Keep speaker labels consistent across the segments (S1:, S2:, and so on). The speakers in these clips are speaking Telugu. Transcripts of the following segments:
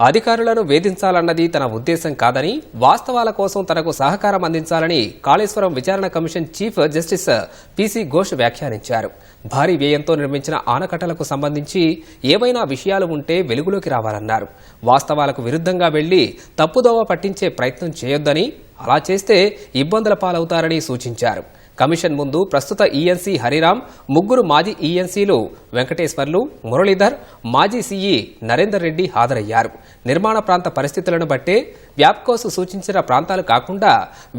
S1: అధికారులను వేధించాలన్నది తన ఉద్దేశం కాదని వాస్తవాల కోసం తనకు సహకారం అందించాలని కాళేశ్వరం విచారణ commission chief justice PC Ghosh వ్యాఖ్యానించారు. భారీ వ్యయంతో నిర్మించిన ఆనకట్టలకు సంబంధించి ఏవైనా విషయాలు ఉంటే వెలుగులోకి రావాలన్నారు. వాస్తవాలకు విరుద్ధంగా వెళ్ళి తప్పుదోవ పట్టించే ప్రయత్నం చేయొద్దని అలా చేస్తే ఇబ్బందుల పాలవుతారని సూచించారు. కమిషన్ ముందు ప్రస్తుత ఈఎన్సీ హరిరామ్ ముగ్గురు మాజీ ఈఎన్సీలు వెంకటేశ్వర్లు మురళీధర్ మాజీ సీఈ నరేందర్ రెడ్డి హాజరయ్యారు. నిర్మాణ ప్రాంత పరిస్థితులను బట్టే వ్యాప్కోస్ సూచించిన ప్రాంతాలు కాకుండా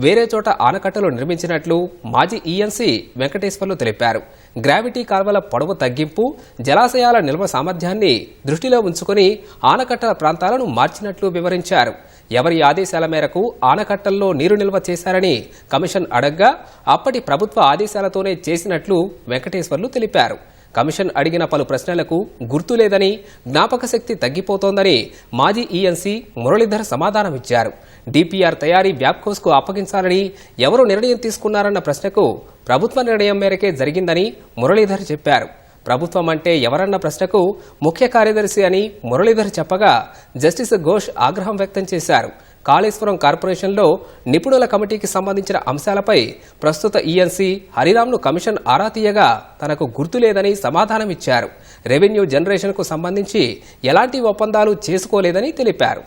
S1: వేరే చోట ఆనకట్టలు నిర్మించినట్లు మాజీ ఈఎన్సీ వెంకటేశ్వర్లు తెలిపారు. గ్రావిటీ కాల్వల పొడవు తగ్గింపు జలాశయాల నిల్వ సామర్థ్యాన్ని దృష్టిలో ఉంచుకుని ఆనకట్టల ప్రాంతాలను మార్చినట్లు వివరించారు. ఎవరి ఆదేశాల మేరకు ఆనకట్టల్లో నీరు నిల్వ చేశారని కమిషన్ అడగ్గా అప్పటి ప్రభుత్వ ఆదేశాలతోనే చేసినట్లు వెంకటేశ్వర్లు తెలిపారు. కమిషన్ అడిగిన పలు ప్రశ్నలకు గుర్తు లేదని జ్ఞాపక శక్తి తగ్గిపోతోందని మాజీ ఈఎన్సీ మురళీధర్ సమాధానమిచ్చారు. డిపిఆర్ తయారీ వ్యాప్కోస్కు అప్పగించాలని ఎవరు నిర్ణయం తీసుకున్నారన్న ప్రశ్నకు ప్రభుత్వ నిర్ణయం మేరకే జరిగిందని మురళీధర్ చెప్పారు. ప్రభుత్వం అంటే ఎవరన్న ప్రశ్నకు ముఖ్య కార్యదర్శి అని మురళీధర్ చెప్పగా జస్టిస్ ఘోష్ ఆగ్రహం వ్యక్తం చేశారు. కాళేశ్వరం కార్పొరేషన్లో నిపుణుల కమిటీకి సంబంధించిన అంశాలపై ప్రస్తుత ఈఎన్సీ హరిరామ్ను కమిషన్ ఆరా తీయగా తనకు గుర్తులేదని సమాధానమిచ్చారు. రెవెన్యూ జనరేషన్కు సంబంధించి ఎలాంటి ఒప్పందాలు చేసుకోలేదని తెలిపారు.